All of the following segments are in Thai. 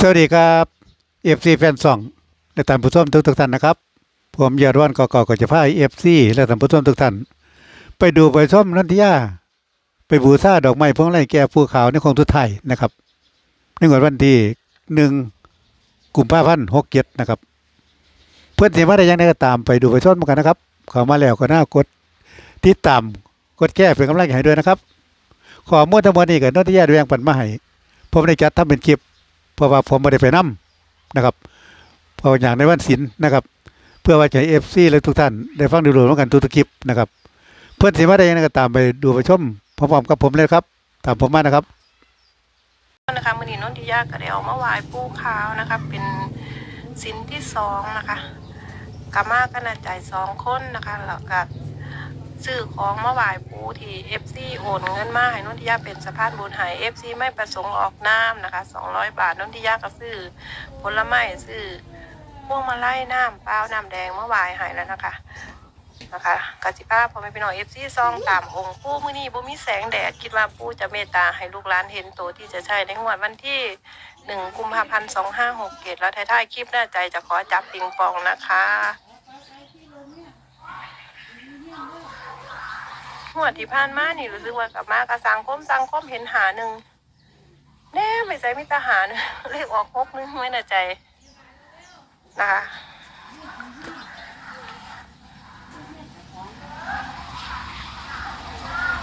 สวัสดีครับเอฟซีแฟนซองและท่านผู้ชมทุกทุกท่านนะครับ ผมยอดวันกอกก็จะพาเอฟซีและท่านผู้ชมทุกท่าน ไปดูไปชมนันทิยาไปบูชาดอกไม้พวงไรแก่ภูเขาในคงทุไทยนะครับในวันที่หนึ่งกุมภาพันธ์หกเจ็ดนะครับ เพื่อนที่มาได้ยังไงก็ตามไปดูไปชมกันนะครับข้ามาแล้วก็น่ากดติดตามกดแก้เป็นกำลังใจด้วยนะครับ ขอมวทั้งหมดนี้กับนันทิยาแดงปันมาให้ผมได้จัดทำเป็นคลิป เพราะว่าผมไม่ได้ไปนํนะครับเพราะอย่างในวันศิลนะครับ เพื่อว่าจะเอฟซีและทุกท่านได้ฟังดูรวมกันทุกๆคลิปนะครับ เพื่อนสิมาได้ยังก็ตามไปดูไปชมพร้อมๆกับผมเลยครับ ตามผมมานะครับนะคะมือนีนนทิยาก็ได้เอามาไหว้ปู่ขาวนะคะเป็นสินที่สองนะคะกามาก็น่าใจายสองคนนะคะแล้วก็ ซื้อของมาไหว้ปูที่เอฟซีโอนเงินมาให้นนทิยาเป็นสะพานบุญหายเอฟซีไม่ประสงค์ออกน้ำนะคะสองร้อยบาทนนทิยาก็ซื้อผลไม้ซื้อพวงมาไล่น้ำเปล่าน้ำแดงมาไหว้ให้แล้วนะคะนะคะกสิภาพพอไม่เป็นหน่อยเอฟซีซองตามองค์ปู่มือนี้บ่มีแสงแดดคิดว่าปู่จะเมตตาให้ลูกหลานเห็นตัวที่จะใช่ในงวดวันที่หนึ่งกุมภาพันธ์สองห้าหกเกตแล้วท้ายๆคลิปหน้าใจจะขอจับปิงปองนะคะ งวดที่ผ่านมานี่รู้สึกว่ากลับมากระสังคมสังคมเห็นหาหนึ่งแน่ไม่ใช่มิตรหาหนึ่งเลขออกหกนึงไม่น่าใจนะคะ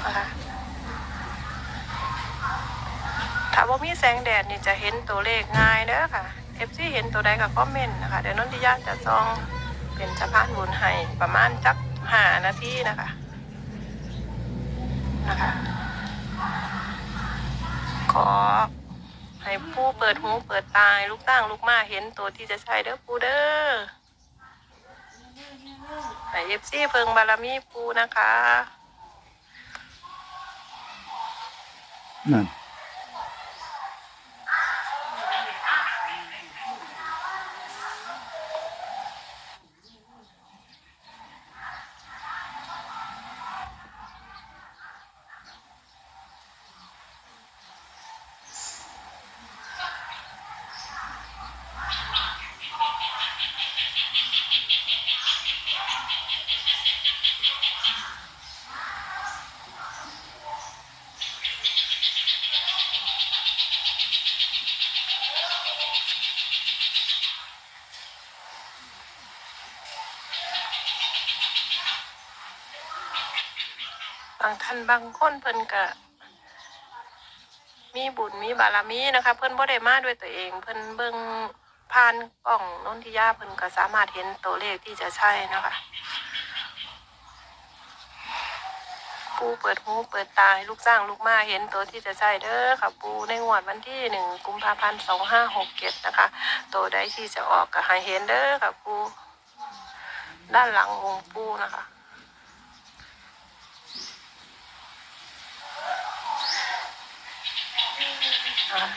นะคะถ้าว่ามีแสงแดดนี่จะเห็นตัวเลขง่ายเด้อค่ะ FC เห็นตัวใดก็คอมเมนต์นะคะเดี๋ยวนนทิยาจะซองเป็นสะพานบุญให้ประมาณจักหานาทีนะคะ นะคะ ขอให้ผู้เปิดหูเปิดตาลูกตั้งลูกมาเห็นตัวที่จะใช้เด้อปูเด้อให้ FC เพิงบารมีปูนะคะ นั่น บางท่านบางคนเพิ่นก็มีบุญมีบารมีนะคะ เพิ่นบ่ได้มาด้วยตัวเอง เพิ่นเบิ่งผ่านกล่องนนทิยาเพิ่นก็สามารถเห็นตัวเลขที่จะใช่นะคะปูเปิดหูเปิดตาให้ลูกสร้างลูกมาเห็นตัวที่จะใช่เด้อค่ะปูในงวดวันที่หนึ่งกุมภาพันธ์สองห้าหกเจ็ดนะคะตัวใดที่จะออกก็ให้เห็นเด้อค่ะปูด้านหลังองค์ปูนะคะ ครับ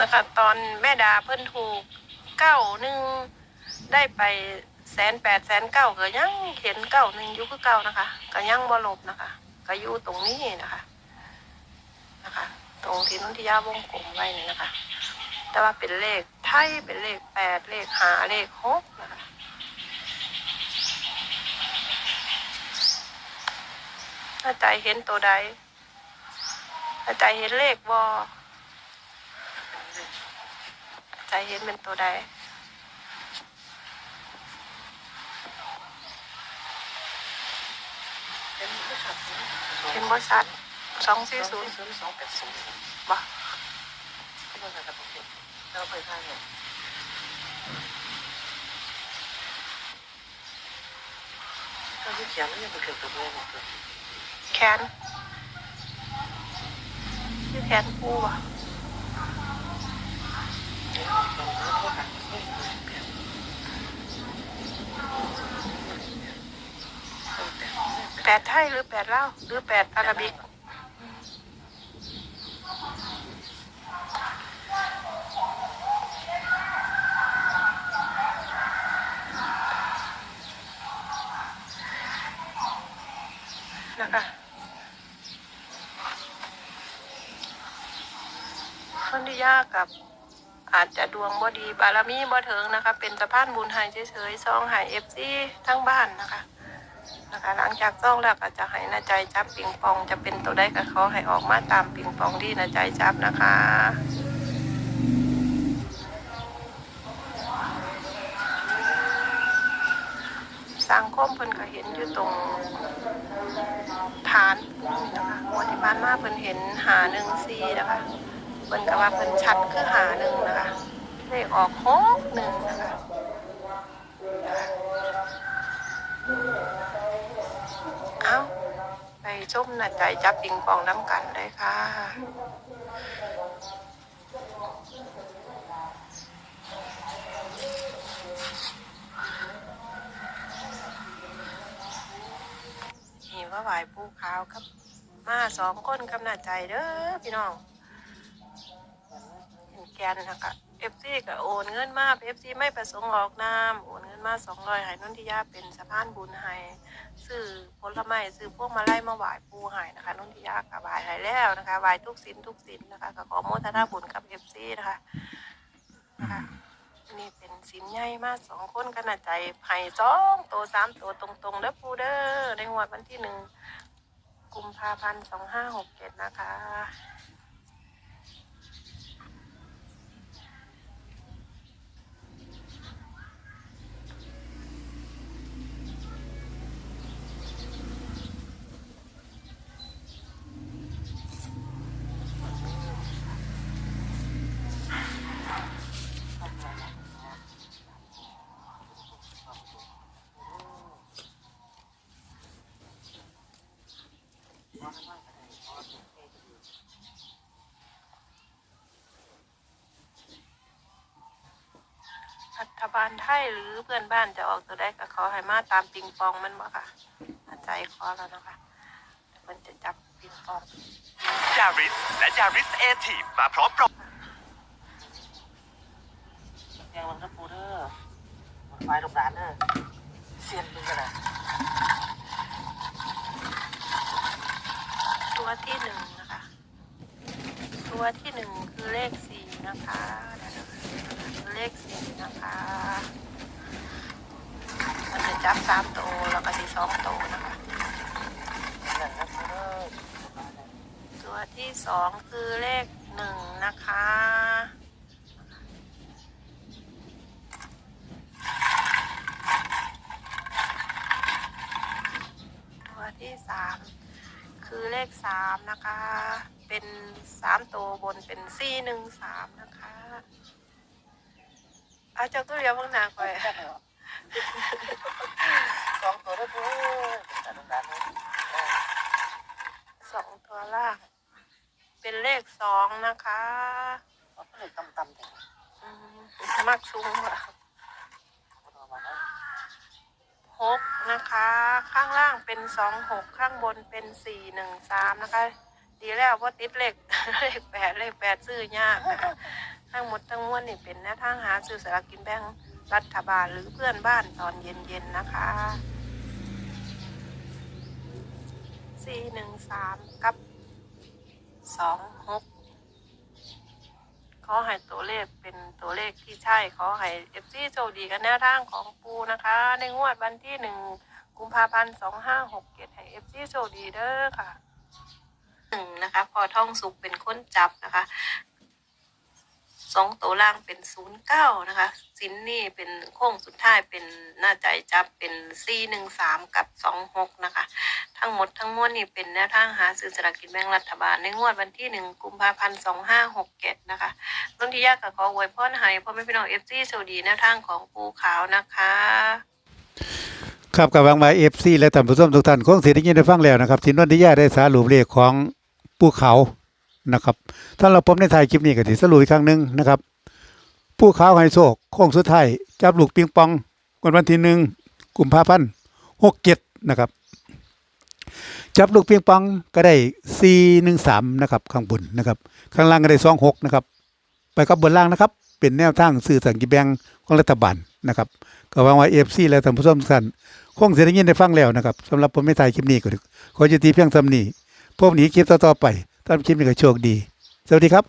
นะคะ ตอนแม่ดาเพิ่นถูกเก้าหนึ่งได้ไปแสนแปดแสนเก้าก็ยังเห็นเก้าหนึ่งยู่คือเก้านะคะก็ยังบ่ลบนะคะก็อยู่ตรงนี้นะคะนะคะ ตรงที่นุ่นทิยาวงกลมไว้นี่นะคะ แต่ว่าเป็นเลขไทยเป็นเลขแปดเลขหาเลขหกนะคะถ้าใจเห็นตัวใดถ้าใจเห็นเลขบอ ใจเห็นเป็นตัวใดเป็นผู้ขับนะเห็นบริษัทสองสี่ศูนย์ศูนย์สองแปดศูนย์บ่ที่มันกับผมเราไปทางเนี่ยก็ที่เขียนนั่นยังเป็นเกิดตัวเองเกิดแขนที่แขนปูอะ แปดไทยหรือแปดเล่าวหรือแปดอาราบิกนะคะคนที่ยากกับ อาจจะดวงบ่ดีบารมีบ่ถึงนะคะ เป็นสะพานบุญหายเฉยๆซองหายเอฟซีทั้งบ้านนะคะนะคะ หลังจากซองแล้วก็จะให้นาใจจับปิงปอง จะเป็นตัวได้กับเขาให้ออกมาตามปิงปองที่นาใจจับนะคะสังคมเพิ่นก็เห็นอยู่ตรงฐานนะคะงวดที่ผ่านมาเพิ่นเห็นหาหนึ่งซีนะคะ เพิ่นก็ว่าเพิ่นชัดคือหาหนึ่งนะคะเลขออกหกหนึ่งนะคะเอาไปชมหน้าใจจับปิงปองน้ำกันเลยค่ะนี่ว่าไหวปูขาวครับ มาสองคนกำหน้าใจเด้อพี่น้อง แกนนะคะเอฟซีก็โอนเงินมาเอฟซีไม่ประสงค์ออกนามโอนเงินมาสองร้อยหายนนทิยาเป็นสะพานบุญให้ซื้อผลไม้ซื้อพวกมาไล่มาไหวปูให้นะคะนนทิยากับไหวให้แล้วนะคะไหวทุกสินทุกสินนะคะก็ขอโมทนาบุญกับเอฟซีนะคะนะคะนี่เป็นสินใหญ่มากสองคนกันหน้าใจไผ่สองตัวสามตัวตรงๆเด้อปูเด้อในงวดวันที่หนึ่งกุมภาพันธ์สองห้าหกเจ็ดนะคะ ฐบาลไทยหรือเพื่อนบ้านจะออกตัวได้ก็ขอให้มาตามปิงปองมันบ่ค่ะอาใจขอแล้วนะคะเดี๋ยวมันจะจับปิงปองยาริสและยาริสเอทีมาพร้อมโปรแกงมันก็ปูเดอร์มันไฟลูกหลานเนอเซียนมึงกันนะตัวที่หนึ่งนะคะ ตัวที่หนึ่งคือเลขสี่นะคะเดี๋ยว นะคะคือเลขสี่นะคะมันจะจับสามตัวแล้วก็ที่สองตัวนะคะนั่นนะตัวที่สองคือเลขหนึ่งนะคะตัวที่สามคือเลขสามนะคะ เป็นสามตัวบนเป็นสี่หนึ่งสามนะคะ เอาเจ้าตัวเดียวบ้างหนาไปสองตัวด้วยปูแต่ลูกหลานเนี่ยสองตัวล่าง เป็นเลขสองนะคะมันก็เลยต่ำๆแต่อืมมักซุ้งอะปูตัวมาแล้วหกนะคะ ข้างล่างเป็นสองหกข้างบนเป็นสี่หนึ่งสามนะคะ ดีแล้วเพราะติดเลข เลขแปดเลขแปดซื้อยากนะคะ ทั้งหมดทั้งมวลนี่เป็นแนวทางหาซื้อสลากกินแบ่งรัฐบาลหรือเพื่อนบ้านตอนเย็นๆนะคะสี่หนึ่งสามกับสองหกขอให้ตัวเลขเป็นตัวเลขที่ใช่ ขอให้เอฟซีโชคดีกันแนวทางของปูนะคะ ในงวดวันที่หนึ่งกุมภาพันธ์สองห้าหกเจ็ดให้เอฟซีโชคดีเด้อค่ะหนึ่งนะคะ พอท่องสุกเป็นคนจับนะคะ สองตัวล่างเป็นศูนย์เก้านะคะสินนี่เป็นโค้งสุดท้ายเป็นหน้าใจจับเป็นสี่หนึ่งสามกับสองหกนะคะ ทั้งหมดทั้งมวลนี่เป็นแนวทางหาซื้อสลากกินแบ่งรัฐบาลในงวดวันที่หนึ่งกุมภาพันธ์สองห้าหกเจ็ดนะคะต้นที่ยากกับขออวยพรให้พ่อแม่พี่น้องเอฟซีสวัสดีแนวทางของปูขาวนะคะครับกับวังมาเอฟซีและท่านผู้ชมทุกท่านคงเสียได้ยินได้ฟังแล้วนะครับที่นนทิยาได้สารุปเลขของภูเขา นะครับ ถ้าเราพบในไทยคลิปนี้ก็ถือสรุปอีกครั้งหนึ่งนะครับภูเขาไฮโซกโค้งสุดท้ายจับลูกปิงปองวันวันที่หนึ่งกุมภาพันธ์หกเจ็ดนะครับ จับลูกปิงปองก็ได้สี่หนึ่งสามนะครับ ข้างบนนะครับ ข้างล่างก็ได้สองหกนะครับ ไปกับบนล่างนะครับ เป็นแนวทางสื่อสังกิแบงของรัฐบาลนะครับก็หวังว่าเอฟซีและท่านผู้ชมทุกท่านคงเสียได้ยินได้ฟังแล้วนะครับสำหรับผมไม่ถ่ายคลิปนี้ก็ขอจุดทีเพียงสำนีพบหนีคลิปต่อๆไป ตามคลิปนี้ก็โชคดี สวัสดีครับ